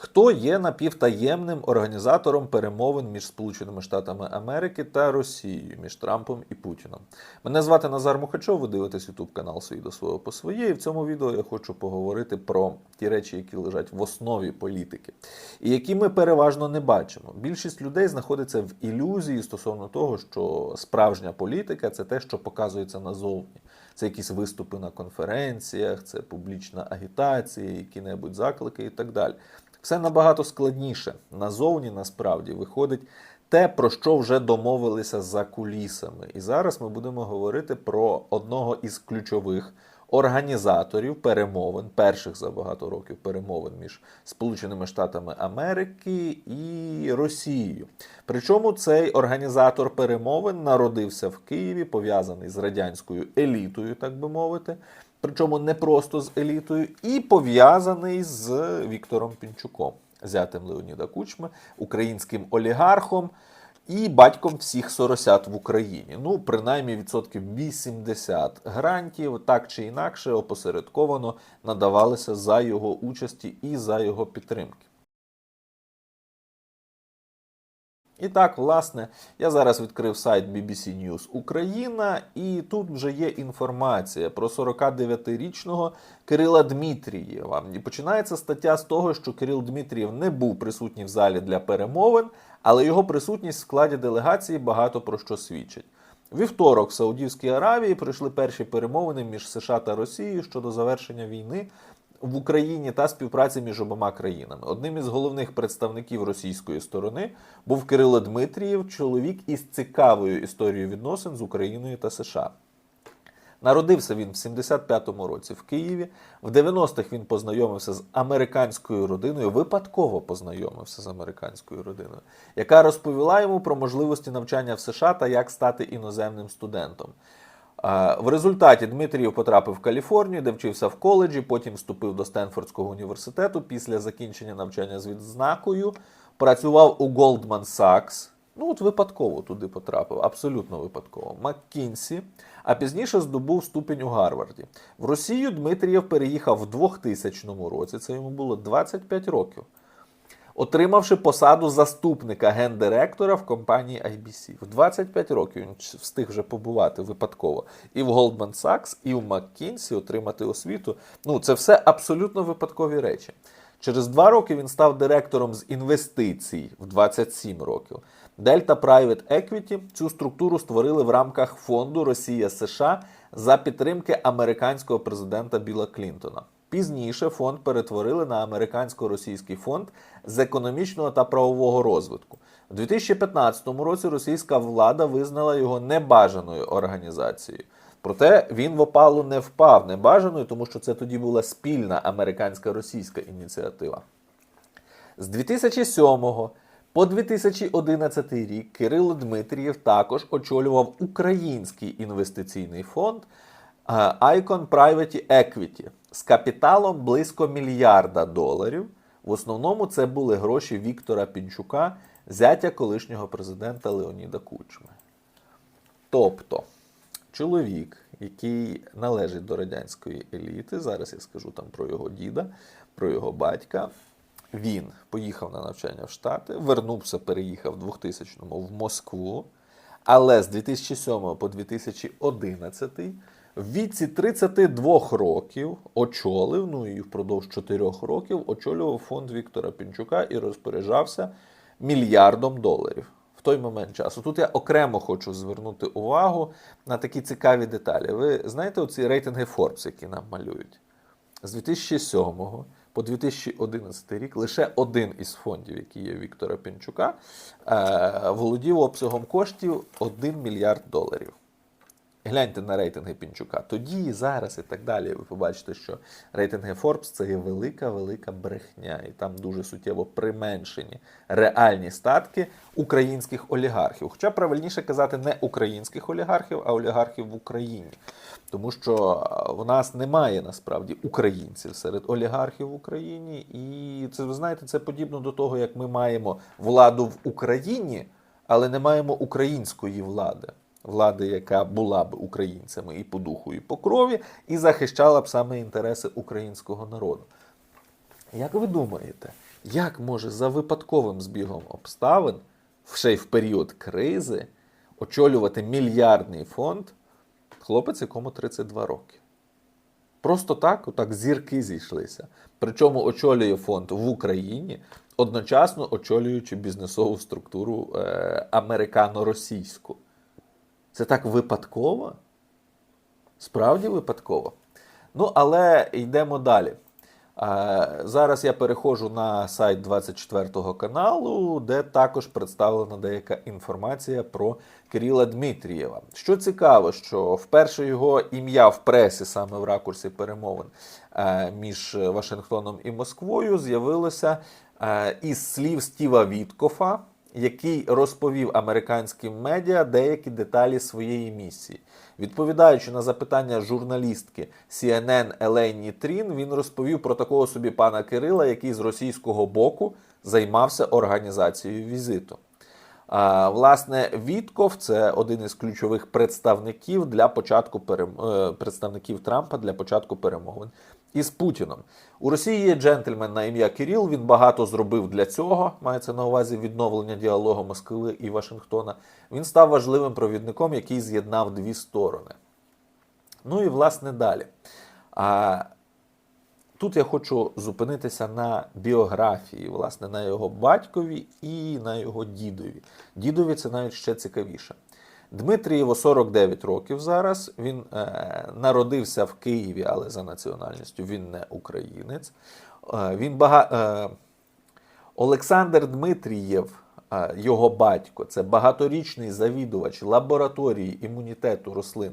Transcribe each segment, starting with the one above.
Хто є напівтаємним організатором перемовин між Сполученими Штатами Америки та Росією, між Трампом і Путіном? Мене звати Назар Мухачов, ви дивитесь YouTube канал свій до свого по своє. І в цьому відео я хочу поговорити про ті речі, які лежать в основі політики, і які ми переважно не бачимо. Більшість людей знаходиться в ілюзії стосовно того, що справжня політика це те, що показується назовні. Це якісь виступи на конференціях, це публічна агітація, які-небудь заклики і так далі. Все набагато складніше. Назовні насправді виходить те, про що вже домовилися за кулісами. І зараз ми будемо говорити про одного із ключових організаторів перемовин, перших за багато років перемовин між Сполученими Штатами Америки і Росією. Причому цей організатор перемовин народився в Києві, пов'язаний з радянською елітою, так би мовити. Причому не просто з елітою, і пов'язаний з Віктором Пінчуком, зятем Леоніда Кучми, українським олігархом і батьком всіх соросят в Україні. Ну, принаймні відсотків 80 грантів, так чи інакше, опосередковано надавалися за його участі і за його підтримки. І так, власне, я зараз відкрив сайт BBC News Україна, і тут вже є інформація про 49-річного Кирила Дмитрієва. І починається стаття з того, що Кирил Дмитрієв не був присутній в залі для перемовин, але його присутність в складі делегації багато про що свідчить. Вівторок в Саудівській Аравії пройшли перші перемовини між США та Росією щодо завершення війни в Україні та співпраці між обома країнами. Одним із головних представників російської сторони був Кирило Дмитрієв, чоловік із цікавою історією відносин з Україною та США. Народився він в 75-му році в Києві. В 90-х він познайомився з американською родиною, випадково познайомився з американською родиною, яка розповіла йому про можливості навчання в США та як стати іноземним студентом. А, В результаті Дмитрієв потрапив в Каліфорнію, де вчився в коледжі, потім вступив до Стенфордського університету. Після закінчення навчання з відзнакою працював у Goldman Sachs. Ну, от випадково туди потрапив, абсолютно випадково. Маккінсі, а пізніше здобув ступінь у Гарварді. В Росію Дмитрієв переїхав в 2000 році, це йому було 25 років, отримавши посаду заступника гендиректора в компанії IBC. В 25 років він встиг вже побувати випадково і в Goldman Sachs, і в McKinsey отримати освіту. Ну, це все абсолютно випадкові речі. Через два роки він став директором з інвестицій в 27 років. Delta Private Equity цю структуру створили в рамках фонду Росія США за підтримки американського президента Біла Клінтона. Пізніше фонд перетворили на американсько-російський фонд з економічного та правового розвитку. У 2015 році російська влада визнала його небажаною організацією. Проте він в опалу не впав небажаною, тому що це тоді була спільна американська-російська ініціатива. З 2007 по 2011 рік Кирило Дмитрієв також очолював український інвестиційний фонд е, Icon Private Equity з капіталом близько мільярда доларів. В основному це були гроші Віктора Пінчука, зятя колишнього президента Леоніда Кучми. Тобто, чоловік, який належить до радянської еліти, зараз я скажу там про його діда, про його батька. Він поїхав на навчання в Штати, вернувся, переїхав в 2000-му в Москву, але з 2007 по 2011 в віці 32 років очолив, ну і впродовж 4 років очолював фонд Віктора Пінчука і розпоряджався мільярдом доларів в той момент часу. Тут я окремо хочу звернути увагу на такі цікаві деталі. Ви знаєте оці рейтинги Forbes, які нам малюють? З 2007 по 2011 рік лише один із фондів, який є Віктора Пінчука, е, володів обсягом коштів 1 мільярд доларів. Гляньте на рейтинги Пінчука. Тоді, зараз і так далі. Ви побачите, що рейтинги Forbes це є велика, велика брехня, і там дуже суттєво применшені реальні статки українських олігархів. Хоча правильніше казати не українських олігархів, а олігархів в Україні. Тому що в нас немає насправді українців серед олігархів в Україні, і це ви знаєте, це подібно до того, як ми маємо владу в Україні, але не маємо української влади влади, яка була б українцями і по духу, і по крові, і захищала б саме інтереси українського народу. Як ви думаєте, Як може за випадковим збігом обставин, ще й в період кризи, очолювати мільярдний фонд хлопець, якому 32 роки? Просто так, отак зірки зійшлися. Причому очолює фонд в Україні, одночасно очолюючи бізнесову структуру е, американо-російську. Це так випадково? Справді випадково. Ну, але йдемо далі. Зараз я переходжу на сайт 24 го каналу, де також представлена деяка інформація про Кирила Дмитрієва. Що цікаво, що вперше його ім'я в пресі, саме в ракурсі перемовин між Вашингтоном і Москвою, з'явилося із слів Стіва Віткофа, який розповів американським медіа деякі деталі своєї місії. Відповідаючи на запитання журналістки CNN Елені Трін, він розповів про такого собі пана Кирила, який з російського боку займався організацією візиту. Власне, Вітков це один із ключових представників для початку перем... е, представників Трампа для початку перемовин із Путіном. У Росії є джентльмен на ім'я Кіріл. Він багато зробив для цього. Мається на увазі відновлення діалогу Москви і Вашингтона. Він став важливим провідником, який з'єднав дві сторони. Ну і власне далі. Тут я хочу зупинитися на біографії, власне, на його батькові і на його дідові. Дідові це навіть ще цікавіше. Дмитрієво 49 років зараз. Він е, народився в Києві, але за національністю він не українець. Е, він бага... е, Олександр Дмитрієв, його батько, це багаторічний завідувач лабораторії імунітету рослин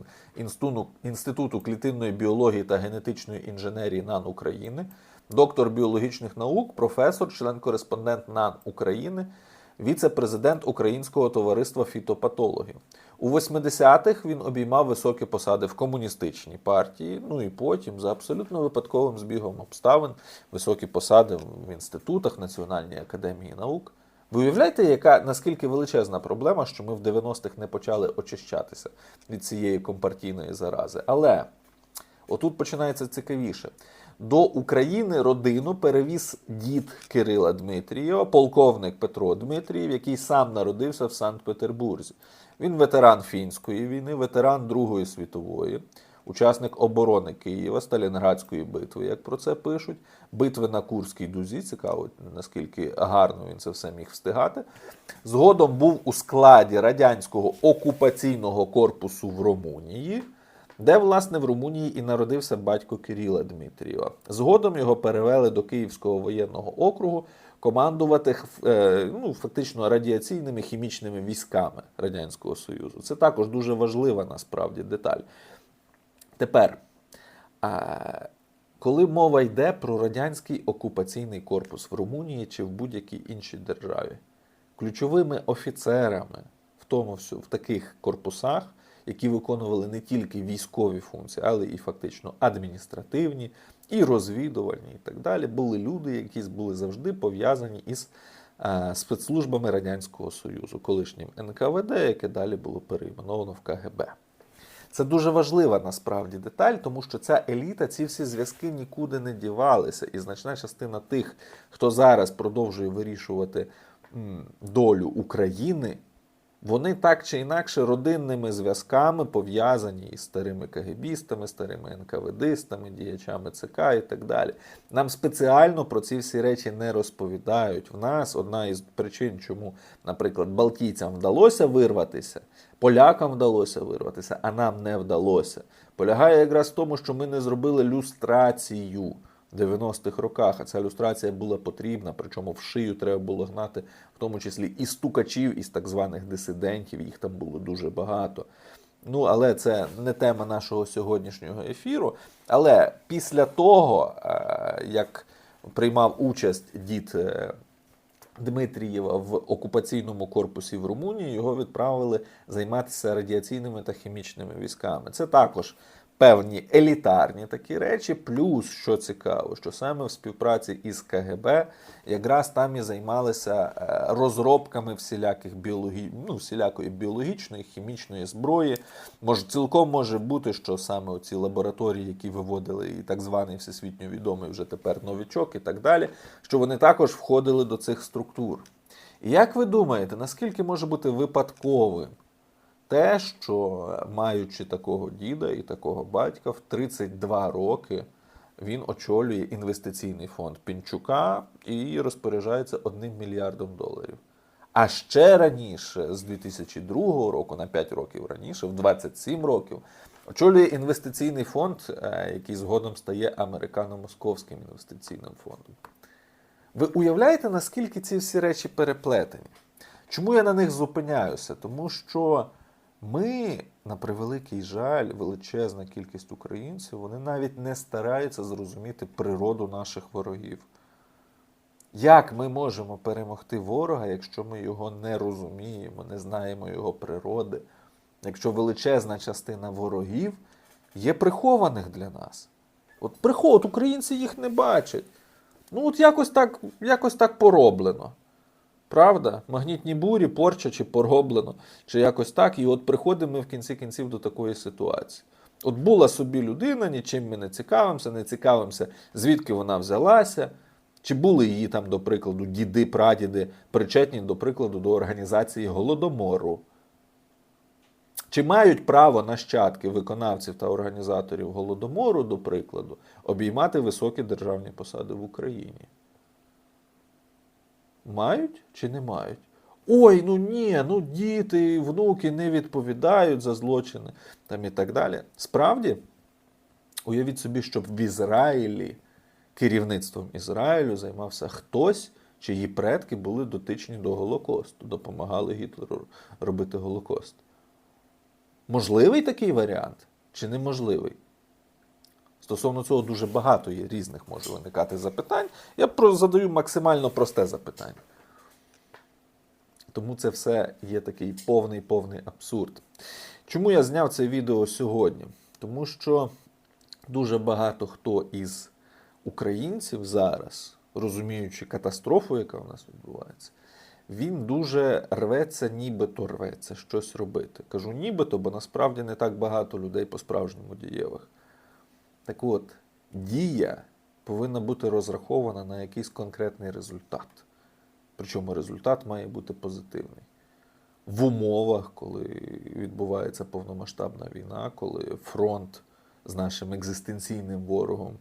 Інституту, клітинної біології та генетичної інженерії НАН України, доктор біологічних наук, професор, член-кореспондент НАН України, віце-президент Українського товариства фітопатологів. У 80-х він обіймав високі посади в комуністичній партії, ну і потім, за абсолютно випадковим збігом обставин, високі посади в інститутах Національній академії наук. Ви уявляєте, яка наскільки величезна проблема, що ми в 90-х не почали очищатися від цієї компартійної зарази. Але отут починається цікавіше. До України родину перевіз дід Кирила Дмитрієва, полковник Петро Дмитрієв, який сам народився в Санкт-Петербурзі. Він ветеран фінської війни, ветеран Другої світової, учасник оборони Києва, Сталінградської битви, як про це пишуть, битви на Курській дузі. Цікаво, наскільки гарно він це все міг встигати. Згодом був у складі радянського окупаційного корпусу в Румунії. Де, власне, в Румунії і народився батько Кирила Дмитрієва. Згодом його перевели до Київського воєнного округу командувати е, ну, фактично радіаційними хімічними військами Радянського Союзу. Це також дуже важлива насправді деталь. Тепер, коли мова йде про радянський окупаційний корпус в Румунії чи в будь-якій іншій державі, ключовими офіцерами в тому в таких корпусах які виконували не тільки військові функції, але і фактично адміністративні, і розвідувальні, і так далі, були люди, які були завжди пов'язані із е, спецслужбами Радянського Союзу, колишнім НКВД, яке далі було перейменовано в КГБ. Це дуже важлива насправді деталь, тому що ця еліта, ці всі зв'язки нікуди не дівалися. І значна частина тих, хто зараз продовжує вирішувати долю України, вони так чи інакше родинними зв'язками пов'язані із старими КГБістами, старими НКВДистами, діячами ЦК і так далі. Нам спеціально про ці всі речі не розповідають. В нас одна із причин, чому, наприклад, Балтійцям вдалося вирватися, полякам вдалося вирватися, а нам не вдалося. Полягає якраз в тому, що ми не зробили люстрацію. 90-х роках, а ця ілюстрація була потрібна, причому в шию треба було гнати, в тому числі і стукачів, із так званих дисидентів, їх там було дуже багато. Ну, але це не тема нашого сьогоднішнього ефіру. Але після того, е, як приймав участь дід е, Дмитрієва в окупаційному корпусі в Румунії, його відправили займатися радіаційними та хімічними військами. Це також певні елітарні такі речі. Плюс, що цікаво, що саме в співпраці із КГБ якраз там і займалися е, розробками всіляких біологі... ну, всілякої біологічної, хімічної зброї. Може, цілком може бути, що саме оці лабораторії, які виводили і так званий всесвітньо відомий вже тепер новічок і так далі, що вони також входили до цих структур. Як ви думаєте, наскільки може бути випадковим те, що маючи такого діда і такого батька, в 32 роки він очолює інвестиційний фонд Пінчука і розпоряджається одним мільярдом доларів. А ще раніше, з 2002 року, на 5 років раніше, в 27 років, очолює інвестиційний фонд, е, який згодом стає американо-московським інвестиційним фондом. Ви уявляєте, наскільки ці всі речі переплетені? Чому я на них зупиняюся? Тому що ми, на превеликий жаль, величезна кількість українців, вони навіть не стараються зрозуміти природу наших ворогів. Як ми можемо перемогти ворога, якщо ми його не розуміємо, не знаємо його природи, якщо величезна частина ворогів є прихованих для нас? От приход, українці їх не бачать. Ну, от якось так, якось так пороблено. Правда? Магнітні бурі, порча чи пороблено, чи якось так. І от приходимо ми в кінці кінців до такої ситуації. От була собі людина, нічим ми не цікавимося, не цікавимося, звідки вона взялася, чи були її там, до прикладу, діди, прадіди причетні, до прикладу, до організації Голодомору. Чи мають право нащадки виконавців та організаторів Голодомору, до прикладу, обіймати високі державні посади в Україні? Мають чи не мають? Ой, ну ні, ну діти, внуки не відповідають за злочини там і так далі. Справді, уявіть собі, щоб в Ізраїлі керівництвом Ізраїлю займався хтось, чиї предки були дотичні до Голокосту, допомагали Гітлеру робити Голокост. Можливий такий варіант чи неможливий? Стосовно цього дуже багато є різних може виникати запитань. Я задаю максимально просте запитання. Тому це все є такий повний-повний абсурд. Чому я зняв це відео сьогодні? Тому що дуже багато хто із українців зараз, розуміючи катастрофу, яка в нас відбувається, він дуже рветься, нібито рветься щось робити. Кажу нібито, бо насправді не так багато людей по-справжньому дієвих. Так от, дія повинна бути розрахована на якийсь конкретний результат. Причому результат має бути позитивний. В умовах, коли відбувається повномасштабна війна, коли фронт з нашим екзистенційним ворогом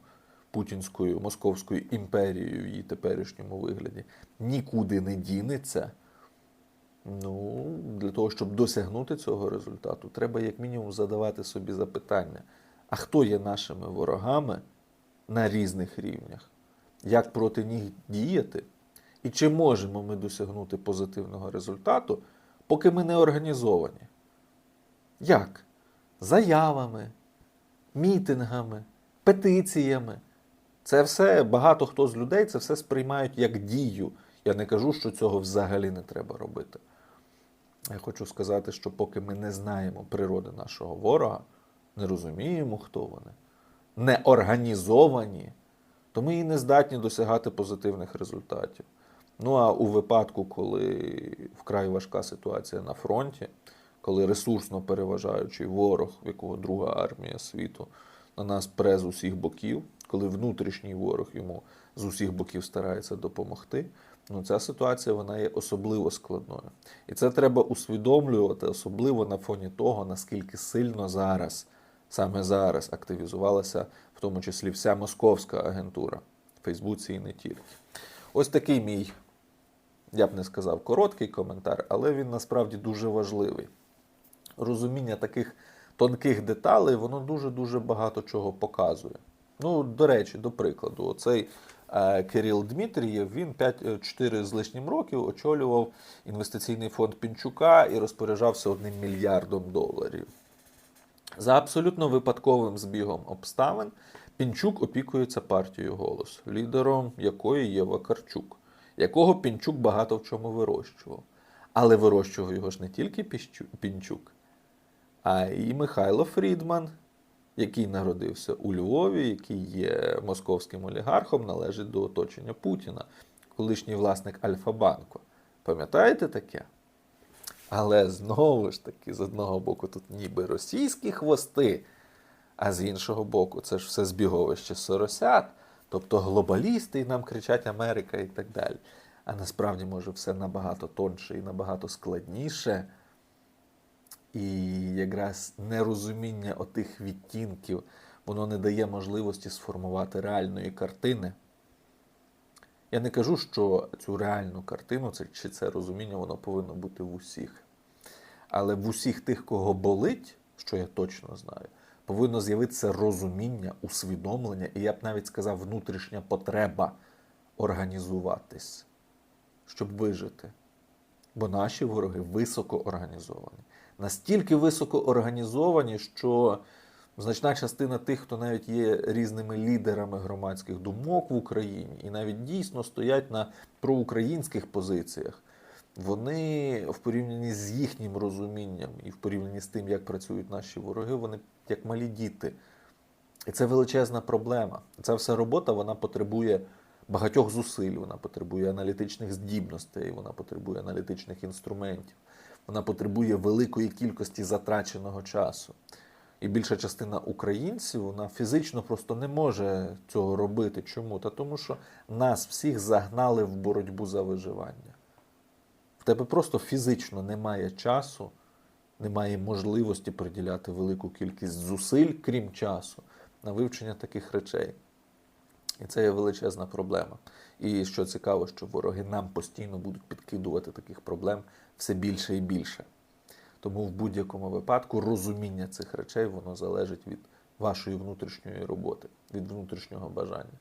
Путінською Московською імперією в її теперішньому вигляді нікуди не дінеться. Ну, для того, щоб досягнути цього результату, треба як мінімум задавати собі запитання, а хто є нашими ворогами на різних рівнях, як проти них діяти, і чи можемо ми досягнути позитивного результату, поки ми не організовані? Як? Заявами, мітингами, петиціями. Це все багато хто з людей це все сприймають як дію. Я не кажу, що цього взагалі не треба робити. Я хочу сказати, що поки ми не знаємо природи нашого ворога, не розуміємо, хто вони, не організовані, то ми і не здатні досягати позитивних результатів. Ну а у випадку, коли вкрай важка ситуація на фронті, коли ресурсно переважаючий ворог, в якого друга армія світу, на нас пре з усіх боків, коли внутрішній ворог йому з усіх боків старається допомогти, ну ця ситуація вона є особливо складною. І це треба усвідомлювати, особливо на фоні того, наскільки сильно зараз, саме зараз, активізувалася, в тому числі вся московська агентура в Фейсбуці і не тільки. Ось такий мій, я б не сказав, короткий коментар, але він насправді дуже важливий. Розуміння таких тонких деталей, воно дуже-дуже багато чого показує. Ну, до речі, до прикладу, оцей е, Кирил Дмитрієв, він 5-4 з лишнім років очолював інвестиційний фонд Пінчука і розпоряджався одним мільярдом доларів. За абсолютно випадковим збігом обставин Пінчук опікується партією голос, лідером якої є Вакарчук, якого Пінчук багато в чому вирощував. Але вирощував його ж не тільки Пінчук, а і Михайло Фрідман, який народився у Львові, який є московським олігархом, належить до оточення Путіна, колишній власник Альфа-банку. Пам'ятаєте таке? Але знову ж таки, з одного боку, тут ніби російські хвости, а з іншого боку, це ж все збіговище соросят, тобто глобалісти, і нам кричать Америка і так далі. А насправді, може, все набагато тонше і набагато складніше. І якраз нерозуміння отих відтінків, воно не дає можливості сформувати реальної картини. Я не кажу, що цю реальну картину це, чи це розуміння воно повинно бути в усіх. Але в усіх тих, кого болить, що я точно знаю, повинно з'явитися розуміння, усвідомлення, і я б навіть сказав, внутрішня потреба організуватись, щоб вижити. Бо наші вороги високо організовані. Настільки високо організовані, що значна частина тих, хто навіть є різними лідерами громадських думок в Україні, і навіть дійсно стоять на проукраїнських позиціях, вони в порівнянні з їхнім розумінням і в порівнянні з тим, як працюють наші вороги, вони як малі діти. І це величезна проблема. Ця вся робота вона потребує багатьох зусиль, вона потребує аналітичних здібностей, вона потребує аналітичних інструментів, вона потребує великої кількості затраченого часу. І більша частина українців вона фізично просто не може цього робити. Чому? Та тому що нас всіх загнали в боротьбу за виживання. Тебе просто фізично немає часу, немає можливості приділяти велику кількість зусиль, крім часу, на вивчення таких речей. І це є величезна проблема. І що цікаво, що вороги нам постійно будуть підкидувати таких проблем все більше і більше. Тому в будь-якому випадку розуміння цих речей воно залежить від вашої внутрішньої роботи, від внутрішнього бажання.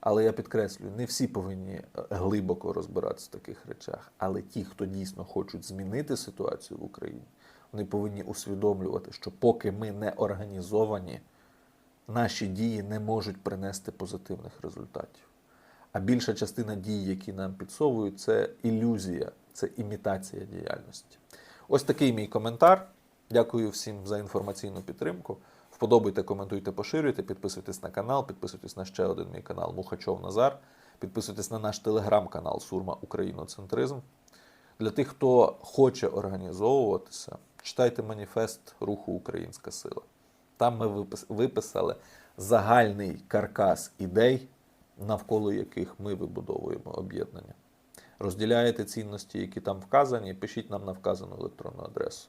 Але я підкреслюю, не всі повинні е, глибоко розбиратися в таких речах. Але ті, хто дійсно хочуть змінити ситуацію в Україні, вони повинні усвідомлювати, що поки ми не організовані, наші дії не можуть принести позитивних результатів. А більша частина дій, які нам підсовують, це ілюзія, це імітація діяльності. Ось такий мій коментар. Дякую всім за інформаційну підтримку. Вподобайте, коментуйте, поширюйте, підписуйтесь на канал, підписуйтесь на ще один мій канал Мухачов Назар, підписуйтесь на наш телеграм-канал Сурма Україноцентризм. Для тих, хто хоче організовуватися, читайте маніфест Руху Українська Сила. Там ми виписали загальний каркас ідей, навколо яких ми вибудовуємо об'єднання. Розділяєте цінності, які там вказані, пишіть нам на вказану електронну адресу.